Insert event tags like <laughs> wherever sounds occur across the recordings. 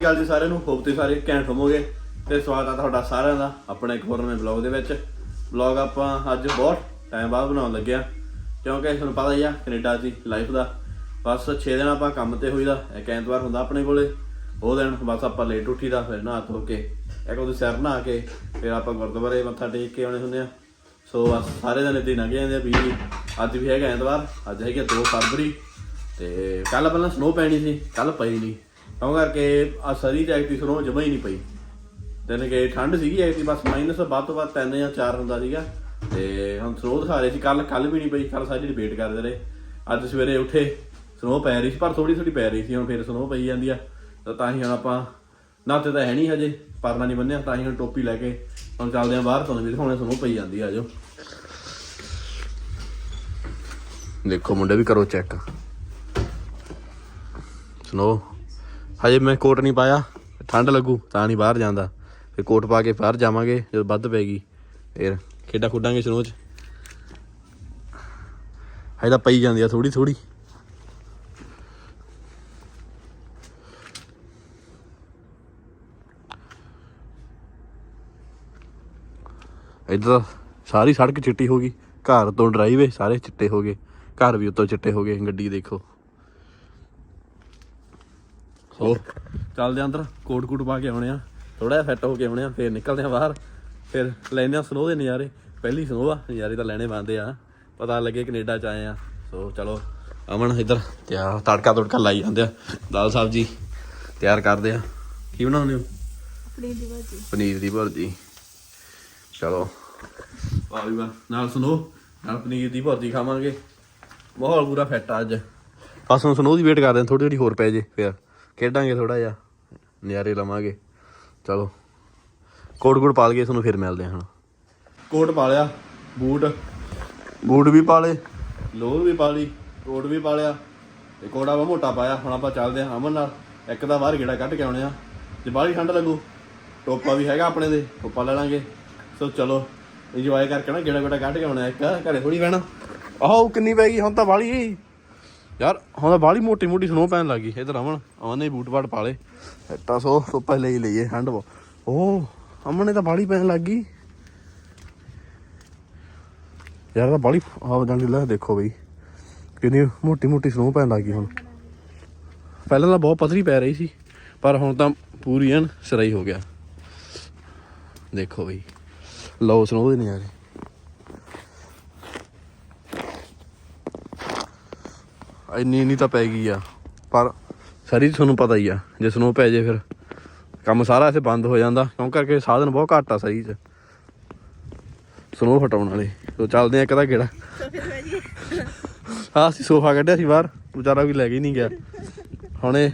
ਗੱਲ ਜੀ ਸਾਰਿਆਂ ਨੂੰ, ਹੋਪ ਤੇ ਸਾਰੇ ਘੈਂਟ ਹੋਵੋਗੇ ਤੇ ਸਵਾਗਤ ਆ ਤੁਹਾਡਾ ਸਾਰਿਆਂ ਦਾ ਆਪਣੇ ਇੱਕ ਹੋਰ ਨਵੇਂ ਵਲੌਗ ਦੇ ਵਿੱਚ। ਵਲੌਗ ਆਪਾਂ ਅੱਜ ਬਹੁਤ ਟਾਈਮ ਬਾਅਦ ਬਣਾਉਣ ਲੱਗਿਆ ਕਿਉਂਕਿ ਤੁਹਾਨੂੰ ਪਤਾ ਹੀ ਆ, ਕੈਨੇਡਾ ਦੀ ਲਾਈਫ ਦਾ। ਬਸ 6 ਦਿਨ ਆਪਾਂ ਕੰਮ ਤੇ ਹੋਈਦਾ, ਇੱਕ ਐਤਵਾਰ ਹੁੰਦਾ ਆਪਣੇ ਕੋਲੇ, ਉਹ ਦਿਨ ਬਸ ਆਪਾਂ ਲੇਟ ਉੱਠੀਦਾ, ਫਿਰ ਨਹਾ ਧੋ ਕੇ, ਇੱਕ ਉਹਦੇ ਸਿਰ ਨਹਾ ਕੇ, ਫਿਰ ਆਪਾਂ ਗੁਰਦੁਆਰੇ ਮੱਥਾ ਟੇਕ ਕੇ ਆਉਣੇ ਹੁੰਦੇ ਆ। ਸੋ ਬਸ ਸਾਰੇ ਦਿਨ ਏਦਾਂ ਹੀ ਲੰਘ ਜਾਂਦੇ ਆ ਵੀ ਅੱਜ ਵੀ ਹੈਗਾ ਐਤਵਾਰ, ਅੱਜ ਹੈਗਾ 2 ਫਰਵਰੀ, ਤੇ ਕੱਲ ਪਹਿਲਾਂ ਸਨੋ ਪੈਣੀ ਸੀ ਕੱਲ ਪਈ ਨਹੀਂ ਤਾਂ ਕਰਕੇ ਆ ਸਰੀ ਚ ਐਕਟੀ ਜਮਾ ਹੀ ਨਹੀਂ ਪਈ। ਦਿਨ ਕਿ ਠੰਡ ਸੀਗੀ ਐਕਟੀ ਬਸ ਮਾਈਨਸ ਵੱਧ ਤੋਂ ਵੱਧ 3 ਜਾਂ 4 ਹੁੰਦਾ ਸੀਗਾ। ਤੇ ਹੁਣ ਸਨੋ ਦਿਖਾ ਰਹੇ ਸੀ ਕੱਲ ਕੱਲ ਵੀ ਨਹੀਂ ਪਈ ਕੱਲ ਸਾਰੀ ਡਿਬੇਟ ਕਰਦੇ ਰਹੇ। ਅੱਜ ਸਵੇਰੇ ਉੱਠੇ ਸਨੋ ਪੈ ਰਹੀ ਸੀ, ਪਰ ਥੋੜੀ ਥੋੜੀ ਪੈ ਰਹੀ ਸੀ, ਹੁਣ ਫਿਰ ਸਨੋ ਪਈ ਜਾਂਦੀ ਆ। ਤਾਂ ਤਾਂ ਹੀ ਹੁਣ ਆਪਾਂ ਨਾਤੇ ਤਾਂ ਹੈ ਨਹੀਂ ਹਜੇ, ਪਰਨਾ ਨਹੀਂ ਬੰਨਿਆ, ਤਾਂ ਹੀ ਹੁਣ ਟੋਪੀ ਲੈ ਕੇ ਹੁਣ ਚੱਲਦੇ ਆ ਬਾਹਰ, ਤੁਹਾਨੂੰ ਵੀ ਦਿਖਾਉਣੇ ਸਨੋ ਪਈ ਜਾਂਦੀ ਆ, ਆਜੋ। ਦੇਖੋ ਮੁੰਡੇ, ਵੀ ਕਰੋ ਚੈੱਕ ਸੁਣੋ। ਹਜੇ ਮੈਂ ਕੋਟ ਨਹੀਂ ਪਾਇਆ, ਠੰਡ ਲੱਗੂ, ਤਾਂ ਨਹੀਂ ਬਾਹਰ ਜਾਂਦਾ। ਫਿਰ ਕੋਟ ਪਾ ਕੇ ਬਾਹਰ ਜਾਵਾਂਗੇ, ਜਦੋਂ ਵੱਧ ਪੈਗੀ ਫਿਰ ਖੇਡਾਂ ਖੁੱਡਾਂਗੇ ਸਨੋ ਚ। ਹਜੇ ਤਾਂ ਪਈ ਜਾਂਦੀ ਆ ਥੋੜੀ ਥੋੜੀ ਇੱਧਰ ਸਾਰੀ ਸੜਕ ਚਿੱਟੀ ਹੋ ਗਈ, ਘਰ ਤੋਂ ਡਰਾਈਵੇ ਸਾਰੇ ਚਿੱਟੇ ਹੋ ਗਏ, ਘਰ ਵੀ ਉੱਤੋਂ ਚਿੱਟੇ ਹੋ ਗਏ, ਗੱਡੀ ਦੇਖੋ। ਸੋ ਚੱਲਦੇ ਆਂ ਅੰਦਰ ਕੋਟ ਕੋਟ ਪਾ ਕੇ ਆਉਣੇ ਆ। ਥੋੜਾ ਜਿਹਾ ਫਿੱਟ ਹੋ ਕੇ ਆਉਣੇ ਆ ਫੇਰ ਨਿਕਲਦੇ ਆ ਬਾਹਰ। ਫਿਰ ਲੈਂਦੇ ਆ ਸਨੋ ਦੇ ਨਜ਼ਾਰੇ। ਪਹਿਲੀ ਸਨੋ ਆ ਨਜ਼ਾਰੇ ਤਾਂ ਲੈਣੇ ਬੰਦੇ ਆ। ਪਤਾ ਲੱਗੇ ਕੈਨੇਡਾ ਚ ਆਏ ਆ। ਸੋ ਚਲੋ ਅਮਨ ਇੱਧਰ ਤਿਆਰ ਤੜਕਾ ਤੜਕਾ ਲਾਈ ਜਾਂਦੇ ਆ। ਦਾਲ ਸਬਜੀ ਤਿਆਰ ਕਰਦੇ ਆ। ਕੀ ਬਣਾਉਂਦੇ ਹੋ? ਪਨੀਰ ਦੀ ਭਾਜੀ। ਪਨੀਰ ਦੀ ਭੁਰਜੀ। ਚਲੋ ਵਾਹ ਵੀ ਵਾਹ ਨਾਲ ਸੁਣੋ ਨਾਲ ਪਨੀਰ ਦੀ ਭੁਰਜੀ ਖਾਵਾਂਗੇ। ਮਾਹੌਲ ਪੂਰਾ ਫਿੱਟ ਆ ਅੱਜ। ਬਸ ਹੁਣ ਸੁਣੋ ਦੀ ਵੇਟ ਕਰਦੇ ਹਾਂ ਥੋੜੀ ਥੋੜੀ ਹੋਰ ਪੈ ਜੇ ਫਿਰ। ਖੇਡਾਂਗੇ ਥੋੜਾ ਜਿਹਾ ਨਜ਼ਾਰੇ ਲਵਾਂਗੇ। ਚਲੋ ਕੋਟ ਕੋਟ ਪਾ ਲਈਏ ਤੁਹਾਨੂੰ ਫਿਰ ਮਿਲਦੇ ਹਾਂ ਕੋਟ ਪਾ ਲਿਆ ਬੂਟ। ਬੂਟ ਵੀ ਪਾ ਲਏ। ਲੋਅਰ ਵੀ ਪਾ ਲਈ ਕੋਟ ਵੀ ਪਾ ਲਿਆ। ਤੇ ਕੋੜਾ ਵਾ ਮੋਟਾ ਪਾਇਆ ਹੁਣ ਆਪਾਂ ਚੱਲਦੇ ਹਾਂ ਅਮਨ ਨਾਲ। ਇੱਕ ਤਾਂ ਬਾਹਰ ਗੇੜਾ ਕੱਢ ਕੇ ਆਉਣੇ ਆ। ਜੇ ਬਾਹਲੀ ਠੰਡ ਲੱਗੂ ਟੋਪਾ ਵੀ ਹੈਗਾ ਆਪਣੇ ਦੇ ਟੋਪਾ ਲੈ ਲਾਂਗੇ। ਸੋ ਚਲੋ ਇੰਜੋਏ ਕਰਕੇ ਨਾ ਗੇੜਾ ਗੇੜਾ ਕੱਢ ਕੇ ਆਉਣਾ ਇੱਕ ਘਰੇ ਥੋੜੀ ਬਹਿਣਾ। ਆਹੋ ਕਿੰਨੀ ਪੈ ਗਈ ਹੁਣ ਤਾਂ ਬਾਹਲੀ ਯਾਰ, ਹੁਣ ਤਾਂ ਬਾਹਲੀ ਮੋਟੀ ਮੋਟੀ ਸਨੋ ਪੈਣ ਲੱਗੀ ਇਧਰ ਅਮਨ ਅਮਨ ਨੇ ਬੂਟ ਬਾਟ ਪਾ ਲੇ ਇੱਟਾ ਸੋ ਟੋਪਾ ਲੈ ਹੀ ਲਈਏ ਠੰਡ ਬੋ ਓ, ਅਮਨ ਨੇ ਤਾਂ ਬਾਹਲੀ ਪੈਣ ਲੱਗੀ ਯਾਰ, ਤਾਂ ਬਾਹਲੀ ਆਹ ਜਾਂਦੀ ਲੈ, ਦੇਖੋ ਬਈ। ਕਿੰਨੀ ਮੋਟੀ ਮੋਟੀ ਸਨੋ ਪੈਣ ਲੱਗੀ ਹੁਣ। ਪਹਿਲਾਂ ਤਾਂ ਬਹੁਤ ਪਤਲੀ ਪੈ ਰਹੀ ਸੀ, ਪਰ ਹੁਣ ਤਾਂ ਪੂਰੀ ਐਨ ਸਰਾਈ ਹੋ ਗਿਆ। ਦੇਖੋ ਬਈ। ਲਓ ਸਨੋ ਦੇ ਨਜ਼ਾਰੇ। ਇੰਨੀ ਇੰਨੀ ਤਾਂ ਪੈ ਗਈ ਆ। ਪਰ ਸਾਰੀ ਤੁਹਾਨੂੰ ਪਤਾ ਹੀ ਆ ਜੇ ਸਨੋ ਪੈ ਜੇ ਫਿਰ। ਕੰਮ ਸਾਰਾ ਇੱਥੇ ਬੰਦ ਹੋ ਜਾਂਦਾ ਕਿਉਂ ਕਰਕੇ ਸਾਧਨ ਬਹੁਤ ਘੱਟ ਆ ਸਹੀ ਚ। ਸਨੋ ਹਟਾਉਣ ਵਾਲੇ ਸੋ ਚੱਲਦੇ ਆ ਇੱਕ ਤਾਂ ਭਾਜੀ ਹਾਂ ਅਸੀਂ ਸੋਫਾ ਕੱਢਿਆ ਸੀ ਬਾਹਰ ਵਿਚਾਰਾ ਵੀ ਲੈ ਕੇ ਨਹੀਂ ਗਿਆ। ਹੁਣ ਇਹ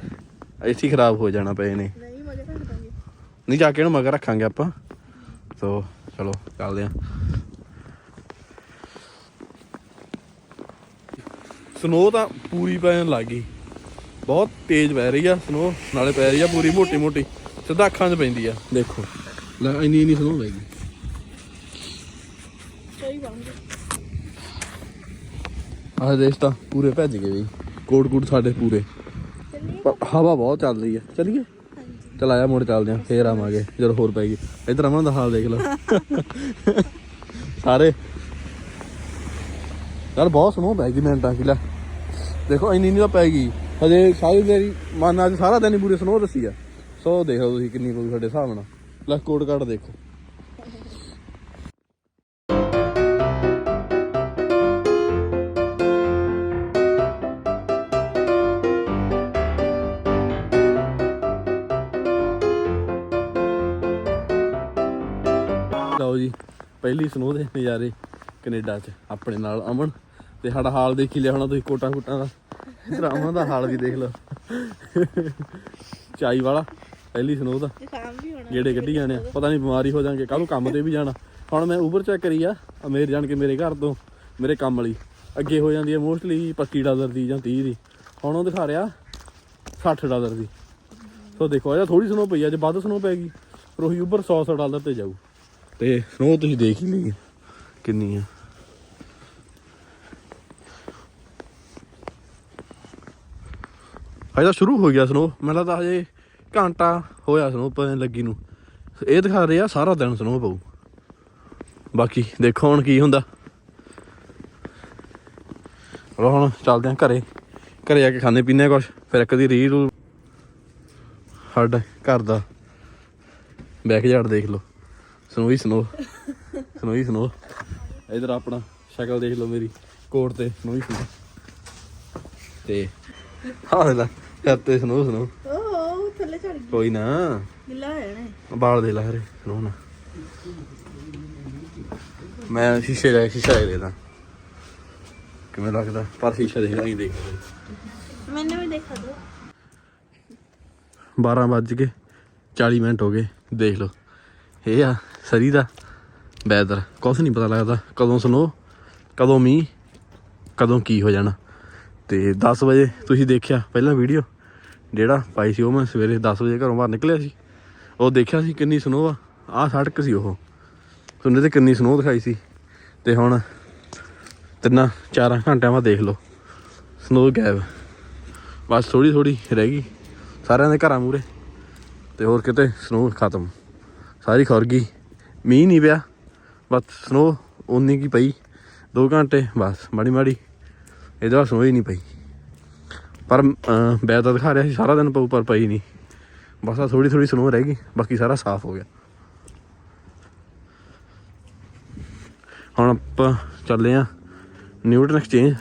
ਇੱਥੇ ਖਰਾਬ ਹੋ ਜਾਣਾ ਪਏ ਨੇ। ਨਹੀਂ ਜਾ ਕੇ ਇਹਨੂੰ ਮਗਰ ਰੱਖਾਂਗੇ ਆਪਾਂ। ਸੋ ਚਲੋ ਚੱਲਦੇ ਆਂ। ਸਨੋ ਤਾਂ ਪੂਰੀ ਪੈਣ ਲੱਗ ਗਈ। ਬਹੁਤ ਤੇਜ਼ ਪੈ ਰਹੀ ਆ ਸਨੋ ਨਾਲੇ ਪੈ ਰਹੀ ਆ ਪੂਰੀ ਮੋਟੀ ਮੋਟੀ। ਸਿੱਧਾ ਅੱਖਾਂ 'ਚ ਪੈਂਦੀ ਆ ਦੇਖੋ। ਲੈ ਇੰਨੀ ਇੰਨੀ ਸਨੋ ਪੈ ਗਈ। ਸਹੀ ਆਹ ਦੇਖ ਤਾਂ ਪੂਰੇ ਭੱਜ ਗਏ ਬਈ। ਕੋਟ ਕੋਟ ਸਾਡੇ ਪੂਰੇ। ਹਵਾ ਬਹੁਤ ਚੱਲ ਰਹੀ ਆ। ਚਲੀਏ? ਚਲ ਆਇਆ ਮੁੜ ਚੱਲਦੇ ਆਂ ਫੇਰ ਆਵਾਂਗੇ ਜਦੋਂ ਹੋਰ ਪੈ ਗਈ। ਇਧਰ ਅਮਨ ਦਾ ਹਾਲ ਦੇਖ ਲਓ। <laughs> ਸਾਰੇ। ਯਾਰ ਬਹੁਤ ਸਮੂਹ ਪੈ ਗਈ ਮਿੰਟਾਂ ਕਿ ਲੈ। ਦੇਖੋ, ਇੰਨੀ ਨਹੀਂ ਤਾਂ ਪੈ ਗਈ। ਹਜੇ ਸਾਰੀ ਦੇਰੀ ਮਨ ਅੱਜ ਸਾਰਾ ਦਿਨ ਹੀ ਪੂਰੇ ਸਨੋ ਦੱਸੀ ਆ। ਸੋ ਦੇਖੋ ਤੁਸੀਂ ਕਿੰਨੀ ਪਊ ਸਾਡੇ ਹਿਸਾਬ ਨਾਲ। ਲੈ ਕੋਡ ਕਾਰਡ ਦੇਖੋ। ਲਓ ਜੀ, ਪਹਿਲੀ ਸਨੋ ਦੇ ਨਜ਼ਾਰੇ ਕੈਨੇਡਾ 'ਚ, ਆਪਣੇ ਨਾਲ ਅਮਨ। ਤੇ ਸਾਡਾ ਹਾਲ ਦੇਖ ਹੀ ਲਿਆ ਹੋਣਾ ਤੁਸੀਂ ਕੋਟਾਂ ਕੋਟਾਂ ਦਾ। ਅਮਨ ਦਾ ਹਾਲ ਵੀ ਦੇਖ ਲਓ। ਚਾਈ ਵਾਲਾ ਪਹਿਲੀ ਸਨੋ ਦਾ। ਗੇੜੇ ਕੱਢੀ ਜਾਣੇ ਆ। ਪਤਾ ਨਹੀਂ ਬਿਮਾਰੀ ਹੋ ਜਾਣਗੇ ਕੱਲ ਨੂੰ ਕੰਮ ਤੇ ਵੀ ਜਾਣਾ। ਹੁਣ ਮੈਂ ਉਬਰ ਚੈੱਕ ਕਰੀ ਆ ਅਮੇਰ ਜਾਣ ਕੇ ਮੇਰੇ ਘਰ ਤੋਂ ਮੇਰੇ ਕੰਮ ਵਾਲੀ। ਅੱਗੇ ਹੋ ਜਾਂਦੀ ਹੈ ਮੋਸਟਲੀ 25 ਡਾਲਰ ਦੀ ਜਾਂ 30 ਦੀ। ਹੁਣ ਉਹ ਦਿਖਾ ਰਿਹਾ 60 ਡਾਲਰ ਦੀ। ਸੋ ਦੇਖੋ ਇਹ ਥੋੜੀ ਸਨੋ ਪਈ ਆ ਜੇ ਵੱਧ ਸਨੋ ਪੈ ਗਈ। ਫਿਰ ਉਹੀ ਉਬਰ 100 100 ਡਾਲਰ ਤੇ ਜਾਊ। ਤੇ ਸਨੋ ਤੁਸੀਂ ਦੇਖ ਹੀ ਲਈ ਕਿੰਨੀ ਆ। ਹਜੇ ਤਾਂ ਸ਼ੁਰੂ ਹੋ ਗਿਆ ਸਨੋ ਮੈਨੂੰ ਲੱਗਦਾ ਹਜੇ ਘੰਟਾ ਹੋਇਆ ਸਨੋ ਪੈਣ ਲੱਗੀ ਨੂੰ। ਇਹ ਦਿਖਾ ਰਿਹਾ ਸਾਰਾ ਦਿਨ ਸਨੋ ਪਊ। ਬਾਕੀ ਦੇਖੋ ਹੁਣ ਕੀ ਹੁੰਦਾ। ਚਲੋ ਹੁਣ ਚੱਲਦੇ ਆਂ ਘਰੇ। ਘਰੇ ਜਾ ਕੇ ਖਾਣੇ ਪੀਣੇ ਕੁਛ। ਫਿਰ ਇੱਕ ਦੀ ਰੀਲ ਰੂਲ ਸਾਡਾ ਘਰ ਦਾ। ਬੈਕ ਯਾਰਡ ਦੇਖ ਲਓ। ਸਨੋਈ ਸਨੋ ਸਨੋਈ ਸਨੋ ਇਧਰ ਆਪਣਾ ਸ਼ਕਲ ਦੇਖ ਲਓ ਮੇਰੀ। ਕੋਟ ਤੇ ਸਨੋਈ ਸਨੋ ਤੇ ਹਾਂ ਓਹ ਥੱਲੇ ਚੜ ਗਈ। ਕੋਈ ਨਾ। ਗਿੱਲਾ ਹੋਇਆ ਨੇ ਬਾਲ ਦੇ ਲਾ ਹਰੇ ਸਨੋ ਨਾ। ਮੈਂ ਸ਼ੀਸ਼ੇ ਲੈ ਸ਼ੀਸ਼ਾ ਲੈ ਲੈਦਾ। ਕਿਵੇਂ ਲੱਗਦਾ? ਪਰ ਸ਼ੀਸ਼ਾ ਦੇਖ ਨਹੀਂ ਦੇਖ ਮੈਨੂੰ ਵੀ ਦੇਖਾ ਦੋ 12 ਵੱਜ ਕੇ 40 ਮਿੰਟ ਹੋ ਗਏ ਦੇਖ ਲਓ। ਇਹ ਆ ਸਰੀ ਦਾ ਵੈਦਰ। ਕੁਛ ਨਹੀਂ ਪਤਾ ਲੱਗਦਾ ਕਦੋਂ ਸਨੋ ਕਦੋਂ ਮੀਂਹ ਕਦੋਂ ਕੀ ਹੋ ਜਾਣਾ। ਤੇ 10 ਵਜੇ ਤੁਸੀਂ ਦੇਖਿਆ ਪਹਿਲਾਂ ਵੀਡੀਓ ਜਿਹੜਾ ਪਾਈ ਸੀ ਉਹ ਮੈਂ ਸਵੇਰੇ 10 ਵਜੇ ਘਰੋਂ ਬਾਹਰ ਨਿਕਲਿਆ ਸੀ। ਉਹ ਦੇਖਿਆ ਸੀ ਕਿੰਨੀ ਸਨੋ ਆ। ਆਹ ਸੜਕ ਸੀ ਉਹ। ਸੁਣਨੇ ਤੇ ਕਿੰਨੀ ਸਨੋ ਦਿਖਾਈ ਸੀ। ਤੇ ਹੁਣ ਤਿੰਨਾਂ ਚਾਰਾਂ ਘੰਟਿਆਂ ਬਾਅਦ ਦੇਖ ਲਓ। ਸਨੋ ਗਾਇਬ ਬਸ ਥੋੜੀ ਥੋੜੀ ਰਹਿ ਗਈ। ਸਾਰਿਆਂ ਦੇ ਘਰਾਂ ਮੂਰੇ ਤੇ ਹੋਰ ਕਿਤੇ ਸਨੋ ਖਤਮ। ਸਾਰੀ ਖੁਰ ਗਈ। ਮੀਂਹ ਨਹੀਂ ਪਿਆ। ਬਸ ਸਨੋ ਉਨੀ ਕੀ ਪਈ। 2 ਘੰਟੇ ਬਸ ਮਾੜੀ ਮਾੜੀ ਇਹਦੇ ਬਾਅਦ ਸਨੋ ਹੀ ਨਹੀਂ ਪਈ। ਪਰ ਬੈ ਤਾਂ ਦਿਖਾ ਰਿਹਾ ਸੀ, ਸਾਰਾ ਦਿਨ ਪਊ ਪਰ ਪਈ ਨਹੀਂ ਬਸ ਆ ਥੋੜੀ ਥੋੜੀ ਸਨੋ ਰਹਿ ਗਈ, ਬਾਕੀ ਸਾਰਾ ਸਾਫ਼ ਹੋ ਗਿਆ। ਹੁਣ ਆਪਾਂ ਚੱਲੇ ਆ ਨਿਊਟਨ ਐਕਸਚੇਂਜ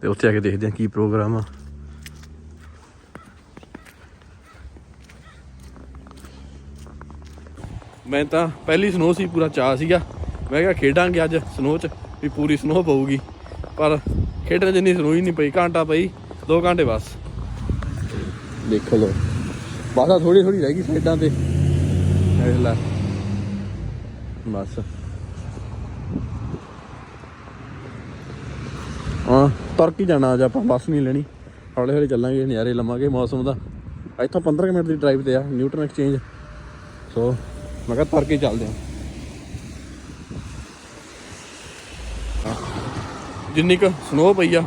ਤੇ ਉੱਥੇ ਆ ਕੇ ਦੇਖਦੇ ਆ ਕੀ ਪ੍ਰੋਗਰਾਮ ਆ। ਮੈਂ ਤਾਂ ਪਹਿਲੀ ਸਨੋ ਸੀ, ਪੂਰਾ ਚਾਹ ਸੀਗਾ। ਮੈਂ ਕਿਹਾ ਖੇਡਾਂਗੇ ਅੱਜ ਸਨੋ 'ਚ, ਵੀ ਪੂਰੀ ਸਨੋ ਪਊਗੀ। ਪਰ ਖੇਡਣ ਜਿੰਨੀ ਸਨੋ ਹੀ ਨਹੀਂ ਪਈ, ਘੰਟਾ ਪਈ। 2 ਘੰਟੇ ਬਸ। ਦੇਖੋ ਲੋ ਬਸ ਆ ਥੋੜੀ ਥੋੜੀ ਰਹਿ ਗਈ ਸਾਈਡਾਂ ਤੇ। ਇਹ ਲੈ। ਬਸ। ਹਾਂ, ਤੁਰਕੀ ਜਾਣਾ ਅੱਜ ਆਪਾਂ, ਬੱਸ ਨਹੀਂ ਲੈਣੀ। ਹੌਲੇ ਹੌਲੇ ਚੱਲਾਂਗੇ, ਨਜ਼ਾਰੇ ਲਵਾਂਗੇ ਮੌਸਮ ਦਾ। ਇੱਥੋਂ 15 ਕੁ ਮਿੰਟ ਦੀ ਡਰਾਈਵ ਤੇ ਆ, ਨਿਊਟਨ ਐਕਸਚੇਂਜ ਸੋ ਮੈਂ ਕਿਹਾ ਤੁਰ ਕੇ ਚੱਲਦੇ ਆ ਜਿੰਨੀ ਕੁ ਸਨੋ ਪਈ ਆ,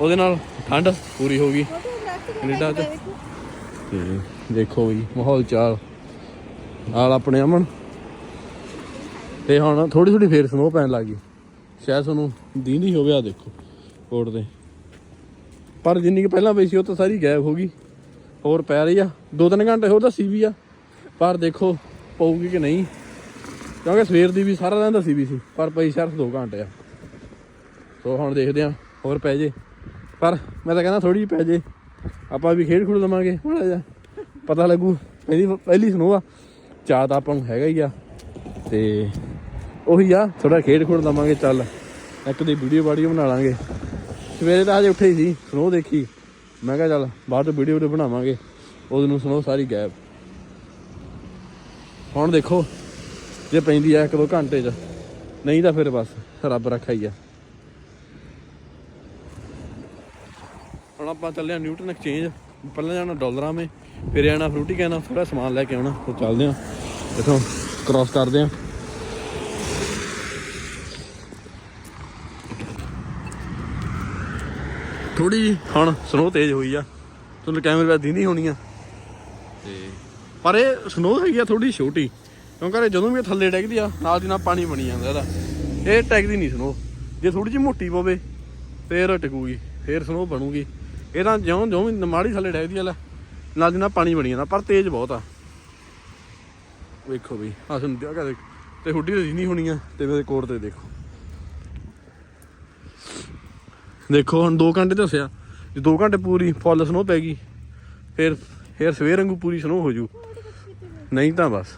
ਉਹਦੇ ਨਾਲ ਠੰਡ ਪੂਰੀ ਹੋ ਗਈ। ਕੈਨੇਡਾ ਚ। ਤੇ ਦੇਖੋ ਵੀ ਮਾਹੌਲ ਚਾਲ। ਨਾਲ ਆਪਣੇ ਅਮਨ। ਤੇ ਹੁਣ ਥੋੜੀ ਥੋੜੀ ਫੇਰ ਸਨੋ ਪੈਣ ਲੱਗ ਗਈ। ਸ਼ਾਇਦ ਤੁਹਾਨੂੰ ਦੀਂਦੀ ਹੋਵੇ ਆ ਦੇਖੋ, ਕੋਟ ਤੇ। ਪਰ ਜਿੰਨੀ ਕੁ ਪਹਿਲਾਂ ਪਈ ਸੀ, ਉਹ ਤਾਂ ਸਾਰੀ ਗਾਇਬ ਹੋ ਗਈ। ਹੋਰ ਪੈ ਰਹੀ ਆ। ਦੋ ਤਿੰਨ ਘੰਟੇ ਹੋਰ ਦੱਸੀ ਵੀ ਆ। ਪਰ ਦੇਖੋ, ਪਊਗੀ ਕਿ ਨਹੀਂ। ਕਿਉਂਕਿ ਸਵੇਰ ਦੀ ਵੀ ਸਾਰਾ ਦਿਨ ਦੱਸੀ ਵੀ ਸੀ। ਪਰ ਪਈ ਸਿਰਫ 2 ਘੰਟੇ ਆ। ਸੋ ਹੁਣ ਦੇਖਦੇ ਆ, ਹੋਰ ਪੈ ਜੇ। ਪਰ ਮੈਂ ਤਾਂ ਕਹਿੰਦਾ ਥੋੜੀ ਜਿਹੀ ਪੈ ਜੇ। ਆਪਾਂ ਵੀ ਖੇਡ ਖੁੱਡ ਲਵਾਂਗੇ, ਮਾੜਾ ਜਿਹਾ। ਪਤਾ ਲੱਗੂ, ਪਹਿਲੀ ਪਹਿਲੀ ਸੁਣੋ ਆ। ਚਾਹ ਤਾਂ ਆਪਾਂ ਨੂੰ ਹੈਗਾ ਹੀ ਆ। ਤੇ ਉਹੀ ਆ ਥੋੜਾ ਖੇਡ ਖੁੱਡ ਲਵਾਂਗੇ, ਚੱਲ। ਇੱਕ ਦੀ ਵੀਡੀਓ ਬਾਡੀਓ ਬਣਾ ਲਾਂਗੇ। ਸਵੇਰੇ ਤਾਂ ਅਜੇ ਉੱਠੇ ਹੀ ਸੀ ਸਨੋ ਦੇਖੀ। ਮੈਂ ਕਿਹਾ ਚੱਲ, ਬਾਅਦ ਵਿੱਚ ਵੀਡੀਓ ਵੀਡੀਓ ਬਣਾਵਾਂਗੇ। ਉਹਦੇ ਨੂੰ ਸਨੋ ਸਾਰੀ ਗਾਇਬ ਹੁਣ ਦੇਖੋ, ਜੇ ਪੈਂਦੀ ਆ ਇੱਕ ਦੋ ਘੰਟੇ 'ਚ। ਨਹੀਂ ਤਾਂ ਫਿਰ ਬਸ, ਰੱਬ ਰੱਖਾ ਹੀ ਆ। ਹੁਣ ਆਪਾਂ ਚੱਲੇ ਆ ਨਿਊਟਨ ਐਕਸਚੇਂਜ ਪਹਿਲਾਂ ਜਾਣਾ ਡਾਲਰਾਂ ਮੇ ਫਿਰ ਜਾਣਾ ਫਰੂਟੀ ਕਹਿਣਾ ਥੋੜਾ ਸਮਾਨ ਲੈ ਕੇ ਆਉਣਾ ਤੇ ਚੱਲਦੇ ਆ ਇਥੋਂ ਕ੍ਰਾਸ ਕਰਦੇ ਆ ਥੋੜੀ ਹੁਣ ਸਨੋ ਤੇਜ਼ ਹੋਈ ਆ ਤੁਹਾਨੂੰ ਕੈਮਰੇ ਵਿੱਚ ਦਿੰਦੀ ਹੋਣੀ ਆ। ਤੇ ਪਰ ਇਹ ਸਨੋ ਹੈਗੀ ਆ ਥੋੜੀ ਛੋਟੀ ਕਿਉਂਕਿ ਇਹ ਜਦੋਂ ਵੀ ਇਹ ਥੱਲੇ ਡਿੱਗਦੀ ਆ ਨਾਲ ਦੀ ਨਾਲ ਪਾਣੀ ਬਣੀ ਜਾਂਦਾ ਇਹਦਾ। ਇਹ ਟਿਕਦੀ ਨਹੀਂ ਸਨੋ ਜੇ ਥੋੜੀ ਜਿਹੀ ਮੋਟੀ ਪਵੇ ਫੇਰ ਟਿਕੂਗੀ ਫੇਰ ਸਨੋ ਬਣੂਗੀ। ਇਹ ਤਾਂ ਜਿਉਂ ਜਿਉਂ ਵੀ ਮਾੜੀ ਥੱਲੇ ਡਿੱਗਦੀ ਆ ਨਾਲ ਦੀ ਨਾਲ ਪਾਣੀ ਬਣੀ ਜਾਂਦਾ, ਪਰ ਤੇਜ਼ ਬਹੁਤ ਆ। ਵੇਖੋ ਵੀ ਆ ਸੁਣ ਦਿਆ ਕਦੇ ਤੇ ਹੁੱਡੀ ਤੇ ਨਹੀਂ ਹੋਣੀ ਆ, ਤੇ ਮੇਰੇ ਕੋਟ ਤੇ ਦੇਖੋ। ਦੇਖੋ, ਹੁਣ 2 ਘੰਟੇ ਦੱਸਿਆ ਜੇ 2 ਘੰਟੇ ਪੂਰੀ ਫੁੱਲ ਸਨੋ ਪੈ ਗਈ, ਫਿਰ ਫਿਰ ਸਵੇਰ ਵਾਂਗੂ ਪੂਰੀ ਸਨੋ ਹੋ ਜੂ। ਨਹੀਂ ਤਾਂ ਬਸ।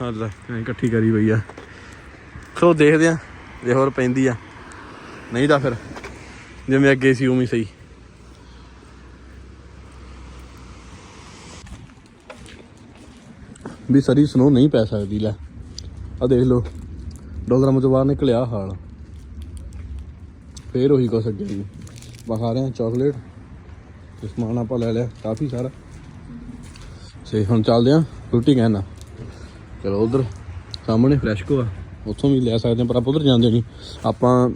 ਹਾਂ ਲੈ, ਐਂ ਇਕੱਠੀ ਕਰੀ ਪਈ ਆ। ਸੋ ਦੇਖਦੇ ਆ, ਜੇ ਹੋਰ ਪੈਂਦੀ ਆ। ਨਹੀਂ ਤਾਂ ਫਿਰ, ਜਿਵੇਂ ਅੱਗੇ ਸੀ ਉਵੇਂ ਸਹੀ। ਵੀ ਸਰੀ ਸਨੋ ਨਹੀਂ ਪੈ ਸਕਦੀ, ਲੈ। ਆ ਦੇਖ ਲਓ ਡੋਗਰਾਮ ਤੋਂ ਬਾਹਰ ਨਿਕਲਿਆ ਹਾਲ। ਫੇਰ ਉਹੀ ਕੁਛ ਅੱਗੇ ਜੀ ਬਖਾ ਰਹੇ ਆ ਚਾਕਲੇਟ ਤੇ ਸਮਾਨ ਆਪਾਂ ਲੈ ਲਿਆ, ਕਾਫੀ ਸਾਰਾ। ਤੇ ਹੁਣ ਚੱਲਦੇ ਆ ਰੋਟੀ ਕਹਿਣਾ ਚਲੋ ਉਧਰ, ਸਾਹਮਣੇ ਫਰੈਸ਼ ਕੋ ਆ ਉੱਥੋਂ ਵੀ ਲੈ ਸਕਦੇ ਆ ਪਰ ਆਪਾਂ ਉਧਰ ਜਾਂਦੇ ਨਹੀਂ। ਆਪਾਂ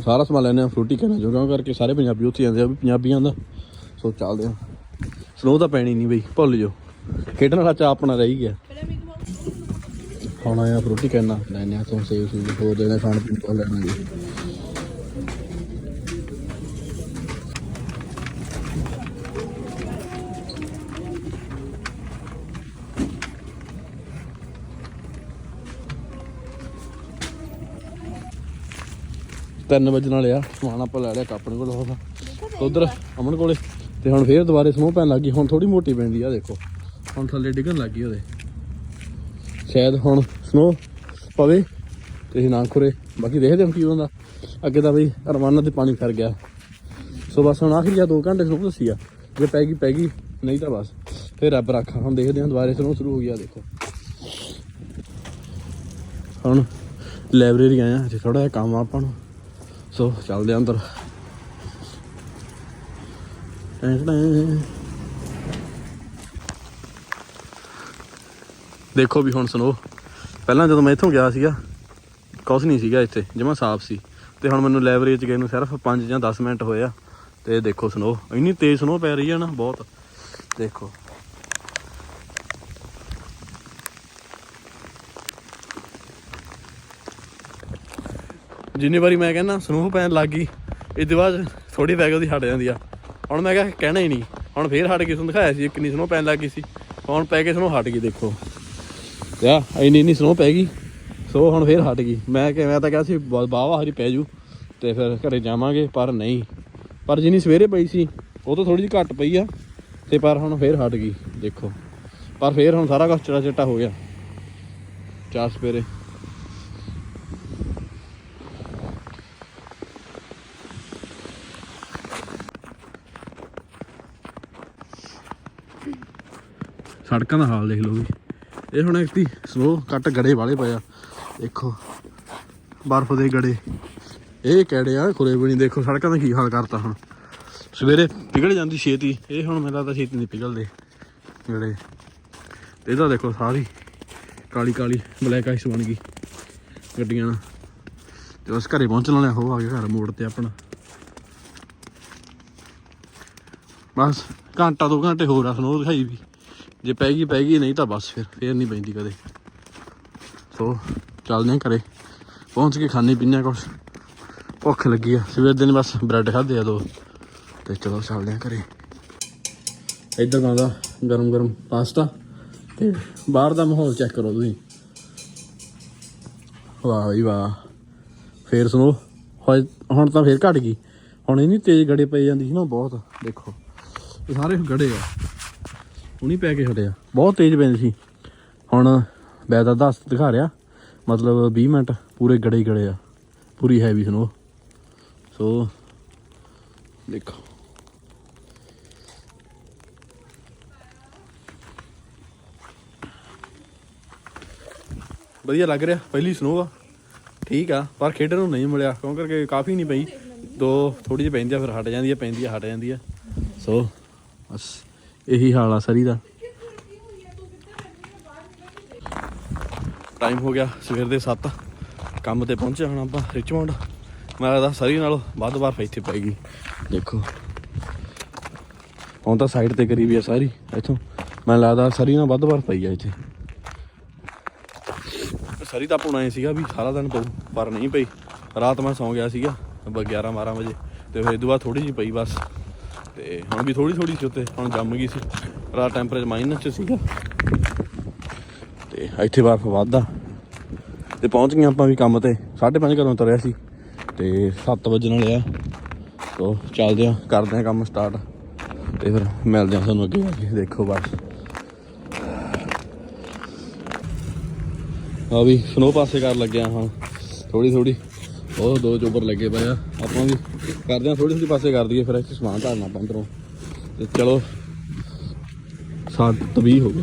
ਸਾਰਾ ਸਮਾਨ ਲੈਣੇ ਆ ਫਰੂਟੀ ਕਹਿਣਾ ਜੋ ਕਿਉਂ ਕਰਕੇ ਸਾਰੇ ਪੰਜਾਬੀ ਉੱਥੇ ਜਾਂਦੇ ਆ ਵੀ ਪੰਜਾਬੀਆਂ ਦਾ। ਸੋ ਚੱਲਦੇ ਆ ਸਨੋ ਤਾਂ ਪੈਣੀ ਨਹੀਂ ਬਈ, ਭੁੱਲ ਜਾਓ। ਖੇਡਣ ਵਾਲਾ ਚਾਹ ਆਪਣਾ ਰਹਿ ਗਿਆ। ਹੁਣ ਆਇਆ ਫਰੂਟੀ ਕਹਿਣਾ ਲੈਣੇ ਆ ਤੋਂ ਸੇਵ ਸੂਬ ਹੋਰ ਦੇਣੇ ਖਾਣ ਪੀਣ ਤੋਂ ਲੈਣਾ ਜੀ। ਤਿੰਨ ਵਜਣ ਵਾਲੇ ਆ ਸਮਾਨ ਆਪਾਂ ਲੈ ਲਿਆ ਆਪਣੇ ਕੋਲ ਉਹਦਾ ਉਧਰ ਅਮਨ ਕੋਲੇ। ਤੇ ਹੁਣ ਫੇਰ ਦੁਬਾਰੇ ਸਮੂਹ ਪੈਣ ਲੱਗੀ ਹੁਣ ਥੋੜੀ ਮੋਟੀ ਪੈਂਦੀ ਆ ਦੇਖੋ। ਹੁਣ ਥੱਲੇ ਡਿੱਗਣ ਲੱਗੀ ਉਹਦੇ। ਸ਼ਾਇਦ ਹੁਣ ਸਨੋ ਪਵੇ ਤੇ ਇਹ ਨਾ ਖੁਰੇ। ਬਾਕੀ ਦੇਖਦੇ ਹਾਂ ਕੀ ਹੁੰਦਾ। ਅੱਗੇ ਤਾਂ ਬਈ ਅਰਮਾਨਾਂ ਤੇ ਪਾਣੀ ਫਿਰ ਗਿਆ। ਸੋ ਬਸ ਹੁਣ ਆਖਰੀ ਆ 2 ਘੰਟੇ ਸਨੋ ਦੱਸੀ ਆ। ਜੇ ਪੈ ਗਈ ਪੈ ਗਈ, ਨਹੀਂ ਤਾਂ ਬਸ। ਫਿਰ ਰੱਬ ਰੱਖਾ। ਹੁਣ ਦੇਖਦੇ ਹਾਂ ਦੁਬਾਰੇ ਸਨੋ ਸ਼ੁਰੂ ਹੋ ਗਿਆ ਦੇਖੋ। ਹੁਣ ਲਾਇਬ੍ਰੇਰੀ ਆਇਆ ਜੇ ਥੋੜਾ ਜਿਹਾ ਕੰਮ ਆ ਆਪਾਂ ਨੂੰ। ਸੋ ਚੱਲਦੇ ਆ ਅੰਦਰ। ਟੈਂ ਟੈਂ। ਦੇਖੋ ਵੀ ਹੁਣ ਸੁਣੋ। ਪਹਿਲਾਂ ਜਦੋਂ ਮੈਂ ਇੱਥੋਂ ਗਿਆ ਸੀਗਾ, ਕੁਛ ਨਹੀਂ ਸੀਗਾ ਇੱਥੇ, ਜਮਾ ਸਾਫ਼ ਸੀ। ਤੇ ਹੁਣ ਮੈਨੂੰ ਲਾਇਬ੍ਰੇਰੀ ਚ ਗਏ ਨੂੰ ਸਿਰਫ 5 ਜਾਂ 10 ਮਿੰਟ ਹੋਏ ਆ। ਤੇ ਦੇਖੋ ਸੁਣੋ, ਇੰਨੀ ਤੇਜ਼ ਸੁਣੋ ਪੈ ਰਹੀ ਆ ਨਾ, ਬਹੁਤ। ਦੇਖੋ। ਜਿੰਨੀ ਵਾਰੀ ਮੈਂ ਕਹਿੰਦਾ ਸਨੋ ਪੈਣ ਲੱਗ ਗਈ। ਇਹਦੇ ਬਾਅਦ ਥੋੜੀ ਪੈ ਉਹਦੀ ਹਟ ਜਾਂਦੀ ਆ। ਹੁਣ ਮੈਂ ਕਿਹਾ, ਕਹਿਣਾ ਹੀ ਨਹੀਂ। ਹੁਣ ਫੇਰ ਹਟ ਕੇ ਤੁਹਾਨੂੰ ਦਿਖਾਇਆ ਸੀ ਕਿੰਨੀ ਸਨੋ ਪੈਣ ਲੱਗ ਗਈ ਸੀ। ਹੁਣ ਪੈ ਕੇ ਸਨੋ ਹਟ ਗਈ, ਦੇਖੋ। ਤੇ ਇੰਨੀ ਇੰਨੀ ਸਨੋ ਪੈ ਗਈ, ਸੋ ਹੁਣ ਫੇਰ ਹਟ ਗਈ। ਮੈਂ ਕਿ ਮੈਂ ਤਾਂ ਕਿਹਾ ਸੀ ਬਾਵਾ ਹਰੀ ਪੈ ਜੂ, ਤੇ ਫਿਰ ਘਰੇ ਜਾਵਾਂਗੇ, ਪਰ ਨਹੀਂ। ਪਰ ਜਿੰਨੀ ਸਵੇਰੇ ਪਈ ਸੀ, ਉਹ ਤੋਂ ਥੋੜੀ ਜਿਹੀ ਘੱਟ ਪਈ ਆ, ਤੇ ਪਰ ਹੁਣ ਫੇਰ ਹਟ ਗਈ, ਦੇਖੋ। ਪਰ ਫੇਰ ਹੁਣ ਸਾਰਾ ਕੁਝ ਚਿੱਟਾ ਚਿੱਟਾ ਹੋ ਗਿਆ। ਚਾਰ ਸਵੇਰੇ। ਸੜਕਾਂ ਦਾ ਹਾਲ ਦੇਖ ਲਓ ਵੀ। ਇਹ ਹੁਣ ਇੱਕ ਸਲੋ ਕੱਟ ਗੜੇ ਵਾਲੇ ਪਏ ਆ। ਦੇਖੋ, ਬਰਫ਼ ਦੇ ਗੜੇ। ਇਹ ਕਿਹੜੇ ਆ? ਖੁਰੇ ਵੀ ਨਹੀਂ ਦੇਖੋ, ਸੜਕਾਂ ਦਾ ਕੀ ਹਾਲ ਕਰਤਾ ਹੁਣ। ਸਵੇਰੇ ਪਿਘਲ ਜਾਂਦੀ ਛੇਤੀ। ਇਹ ਹੁਣ ਮੈਨੂੰ ਲੱਗਦਾ ਛੇਤੀ ਨਹੀਂ ਪਿਘਲਦੇ ਗੜੇ। ਇਹਦਾ ਦੇਖੋ ਸਾਰੀ ਕਾਲੀ ਕਾਲੀ ਬਲੈਕ ਆਈਸ ਬਣ ਗਈ ਗੱਡੀਆਂ ਨਾਲ। ਤੇ ਉਸ ਘਰੇ ਪਹੁੰਚਣ ਵਾਲੇ ਹੋ ਆ ਗਿਆ ਘਰ ਮੋੜ ਤੇ ਆਪਣਾ। ਬਸ ਘੰਟਾ ਦੋ ਘੰਟੇ ਹੋਰ ਆ ਸਨੋ ਦਿਖਾਈ ਵੀ। ਜੇ ਪੈ ਗਈ ਪੈ ਗਈ, ਨਹੀਂ ਤਾਂ ਬਸ ਫਿਰ, ਫੇਰ ਨਹੀਂ ਪੈਂਦੀ ਕਦੇ। ਸੋ, ਚੱਲਦੇ ਹਾਂ ਘਰੇ। ਪਹੁੰਚ ਕੇ ਖਾਣੇ ਪੀਣੇ ਕੁਛ। ਭੁੱਖ ਲੱਗੀ ਆ। ਸਵੇਰ ਦਿਨ ਬਸ ਬ੍ਰੈਡ ਖਾਦੇ ਆ ਦੋ। ਤੇ ਚਲੋ ਚੱਲਦੇ ਹਾਂ ਘਰੇ। ਇੱਧਰ ਬਣਦਾ ਗਰਮ ਗਰਮ ਪਾਸਤਾ। ਤੇ ਬਾਹਰ ਦਾ ਮਾਹੌਲ ਚੈੱਕ ਕਰੋ ਤੁਸੀਂ। ਵਾਹ ਬਈ ਵਾਹ। ਫੇਰ ਸੁਣੋ ਹੋਏ- ਹੁਣ ਤਾਂ ਫੇਰ ਘਟ ਗਈ। ਹੁਣ ਇਹ ਨਹੀਂ ਤੇਜ਼ ਗੜੇ ਪਈ ਜਾਂਦੀ ਸੀ ਨਾ ਬਹੁਤ। ਦੇਖੋ, ਇਹ ਸਾਰੇ ਗੜੇ ਆ। ਹੁਣੀ ਪੈ ਕੇ ਹਟਿਆ। ਬਹੁਤ ਤੇਜ਼ ਪੈਂਦੀ ਸੀ। ਹੁਣ ਵੈਦਰ ਦੱਸ ਦਿਖਾ ਰਿਹਾ। ਮਤਲਬ 20 ਮਿੰਟ ਪੂਰੇ ਗੜੇ ਹੀ ਗੜੇ ਆ। ਪੂਰੀ ਹੈਵੀ ਸਨੋ ਸੋ ਦੇਖੋ। ਵਧੀਆ ਲੱਗ ਰਿਹਾ। ਪਹਿਲੀ ਸਨੋ ਆ। ਠੀਕ ਆ। ਪਰ ਖੇਡਣ ਨੂੰ ਨਹੀਂ ਮਿਲਿਆ। ਕਿਉਂ ਕਰਕੇ ਕਾਫੀ ਨਹੀਂ ਪਈ। ਦੋ ਥੋੜੀ ਜਿਹੀ ਪੈਂਦੀ ਆ, ਫਿਰ ਹਟ ਜਾਂਦੀ ਆ, ਪੈਂਦੀ ਆ, ਹਟ ਜਾਂਦੀ ਆ। ਸੋ ਬਸ। ਇਹੀ ਹਾਲ ਆ ਸਰੀ ਦਾ। ਟਾਈਮ ਹੋ ਗਿਆ ਸਵੇਰ ਦੇ 7 ਕੰਮ ਤੇ ਪਹੁੰਚੇ ਹੁਣ ਆਪਾਂ ਰਿਚਮੌਂਡ। ਮੈਂ ਲੱਗਦਾ ਸਰੀ ਨਾਲੋਂ ਵੱਧ ਬਰਫ਼ ਇੱਥੇ ਪੈ ਗਈ। ਦੇਖੋ। ਹੁਣ ਤਾਂ ਸਾਈਡ ਤੇ ਕਰੀ ਵੀ ਆ ਸਾਰੀ, ਇੱਥੋਂ। ਮੈਨੂੰ ਲੱਗਦਾ ਸਰੀ ਨਾਲ ਵੱਧ ਬਰਫ਼ ਪਈ ਆ ਇੱਥੇ। ਸਰੀ ਤਾਂ ਪੁਣਾ ਸੀਗਾ ਵੀ ਸਾਰਾ ਦਿਨ ਪਊ, ਪਰ ਨਹੀਂ ਪਈ। ਰਾਤ ਮੈਂ ਸੌਂ ਗਿਆ ਸੀਗਾ 11 12 ਵਜੇ। ਤੇ ਫਿਰ ਇਦੋਂ ਬਾਅਦ ਥੋੜੀ ਜਿਹੀ ਪਈ ਬਸ। ਤੇ ਹੁਣ ਵੀ ਥੋੜੀ ਥੋੜੀ ਸੀ ਉੱਤੇ ਹੁਣ ਜੰਮ ਗਈ ਸੀ। ਰਾਤ ਟੈਂਪਰੇਚਰ ਮਾਈਨਸ ਚ ਸੀਗਾ। ਤੇ ਇੱਥੇ ਬਰਫ਼ ਵੱਧਦਾ। ਤੇ ਪਹੁੰਚ ਗਏ ਆਪਾਂ ਵੀ ਕੰਮ ਤੇ। 5:30 ਘਰੋਂ ਤੁਰਿਆ ਸੀ। ਤੇ 7 ਵਜਣ ਵਾਲੇ ਆ। ਤੋ ਚੱਲਦੇ ਆ। ਕਰਦੇ ਆ ਕੰਮ ਸਟਾਰਟ ਤੇ ਫਿਰ ਮਿਲਦੇ ਆ ਤੁਹਾਨੂੰ ਅੱਗੇ। ਆ ਕੇ ਦੇਖੋ ਬਸ। ਆ ਵੀ ਸਨੋ ਪਾਸੇ ਕਰ ਲੱਗਿਆ ਹਾਂ। ਥੋੜੀ ਥੋੜੀ ਉਹ ਦੋ ਚੋਬਰ ਲੱਗੇ ਪਏ ਆ। ਆਪਾਂ ਵੀ ਕਰਦੇ ਆ ਥੋੜੀ ਥੋੜੀ ਪਾਸੇ ਕਰ ਦਈਏ, ਫਿਰ ਇੱਥੇ ਸਮਾਨ ਧਾਰਨਾ ਆਪਾਂ ਅੰਦਰੋਂ। ਤੇ ਚਲੋ ਸਾਤ ਤਵੀ ਹੋ ਗਏ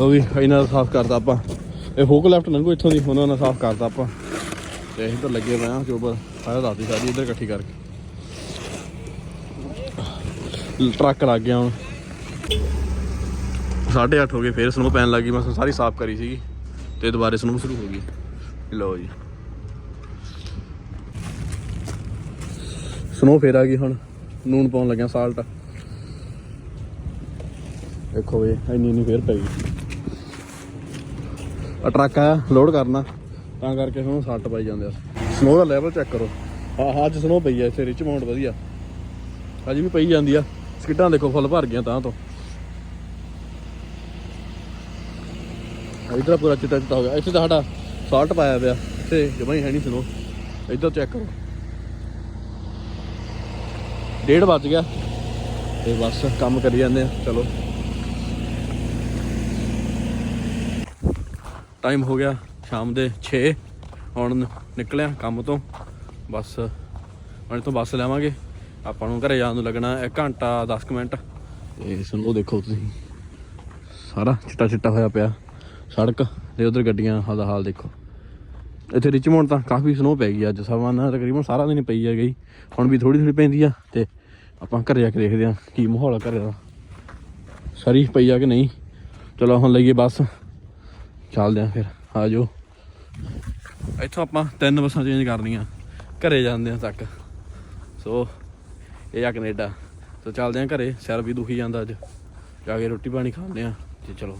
ਉਹ ਵੀ ਇਹਨਾਂ ਦਾ ਸਾਫ਼ ਕਰਤਾ ਆਪਾਂ। ਇਹ ਹੁੱਕ ਲੈਫਟ ਲੰਘੋ ਇੱਥੋਂ ਦੀ ਉਹਨਾਂ ਨਾਲ ਸਾਫ਼ ਕਰਤਾ ਆਪਾਂ। ਤੇ ਇੱਧਰ ਲੱਗੇ ਪਏ ਆ ਚੋਬਰ, ਸਾਰਾ ਰਾਤੀ ਸਾਰੀ ਇੱਧਰ ਇਕੱਠੀ ਕਰਕੇ। ਟਰੱਕ ਲੱਗ ਗਿਆ ਹੁਣ। 8:30 ਹੋ ਗਏ, ਫੇਰ ਸਨੋ ਪੈਣ ਲੱਗੀ ਮੈਂ ਸਾਰੀ ਸਾਫ਼ ਕਰੀ ਸੀਗੀ। ਤੇ ਦੁਬਾਰੇ ਸਨੋ ਸ਼ੁਰੂ ਹੋ ਗਈ। ਲਓ ਜੀ। ਸਨੋ ਫੇਰ ਆ ਗਈ ਹੁਣ, ਨੂਨ ਪਾਉਣ ਲੱਗਿਆ ਸਾਲਟ। ਦੇਖੋ ਵੀ ਇੰਨੀ ਇੰਨੀ ਫੇਰ ਪੈ ਗਈ ਆ ਟਰੱਕ ਆ, ਲੋਡ ਕਰਨਾ, ਤਾਂ ਕਰਕੇ ਤੁਹਾਨੂੰ ਸੱਟ ਪਾਈ ਜਾਂਦੇ ਆ। ਸਨੋ ਦਾ ਲੈਵਲ ਚੈੱਕ ਕਰੋ। ਹਾਂ ਹਾਂ ਅੱਜ ਸਨੋ ਪਈ ਆ ਇੱਥੇ ਰਿਚ ਮਾਉਂਟ ਵਧੀਆ। ਅੱਜ ਵੀ ਪਈ ਜਾਂਦੀ ਆ। ਸਕਿੱਟਾਂ ਦੇਖੋ ਫੁੱਲ ਭਰ ਗਈਆਂ ਤਾਂ ਤੋਂ। ਇਧਰ ਪੂਰਾ ਚਿੱਟਾ ਚਿੱਟਾ ਹੋ ਗਿਆ। ਇੱਥੇ ਤਾਂ ਸਾਡਾ ਸਾਲਟ ਪਾਇਆ ਪਿਆ। ਇੱਥੇ ਜਮਾ ਹੀ ਹੈ ਨਹੀਂ ਸਨੋ ਇੱਧਰ ਚੈੱਕ ਕਰੋ। ਡੇਢ ਵੱਜ ਗਿਆ। ਤੇ ਬਸ ਕੰਮ ਕਰੀ ਜਾਂਦੇ ਆ, ਚਲੋ। ਟਾਈਮ ਹੋ ਗਿਆ ਸ਼ਾਮ ਦੇ 6 ਹੁਣ ਨਿਕਲਿਆ ਕੰਮ ਤੋਂ। ਬਸ, ਹੁਣ ਤੋਂ ਬੱਸ ਲੈਵਾਂਗੇ ਆਪਾਂ ਨੂੰ ਘਰੇ ਜਾਣ ਨੂੰ ਲੱਗਣਾ 1 ਘੰਟਾ 10 ਕੁ ਮਿੰਟ। ਤੇ ਇਸ ਉਹ ਦੇਖੋ ਤੁਸੀਂ। ਸਾਰਾ ਚਿੱਟਾ ਚਿੱਟਾ ਹੋਇਆ ਪਿਆ। ਸੜਕ ਤੇ ਉਧਰ ਗੱਡੀਆਂ ਹਾਲ ਦਾ ਹਾਲ ਦੇਖੋ। ਇੱਥੇ ਰਿਚਮੌਂਡ ਤਾਂ ਕਾਫੀ ਸਨੋ ਪੈ ਗਈ ਅੱਜ, ਸਮਾਂ ਨਾ ਤਕਰੀਬਨ ਸਾਰਾ ਦਿਨ ਪਈ ਹੈ ਗਈ। ਹੁਣ ਵੀ ਥੋੜੀ ਥੋੜੀ ਪੈਂਦੀ ਆ ਤੇ ਆਪਾਂ ਘਰੇ ਜਾ ਕੇ ਦੇਖਦੇ ਆ ਕੀ ਮਾਹੌਲ ਆ ਘਰੇ ਦਾ। ਸਾਰੀ ਪਈ ਆ ਕਿ ਨਹੀਂ? ਚਲੋ ਹੁਣ ਲਈਏ ਬੱਸ। ਚੱਲਦੇ ਆ ਫਿਰ, ਆ ਜਾਓ। ਇੱਥੋਂ ਆਪਾਂ ਤਿੰਨ ਬੱਸਾਂ ਚੇਂਜ ਕਰਨੀਆਂ, ਘਰੇ ਜਾਂਦੇ ਆ ਤੱਕ। ਸੋ ਇਹ ਆ ਕੈਨੇਡਾ। ਸੋ ਚੱਲਦੇ ਆ ਘਰੇ, ਸਿਰ ਵੀ ਦੁਖੀ ਜਾਂਦਾ ਅੱਜ। ਜਾ ਕੇ ਰੋਟੀ ਪਾਣੀ ਖਾਂਦੇ ਆ ਤੇ ਚਲੋ।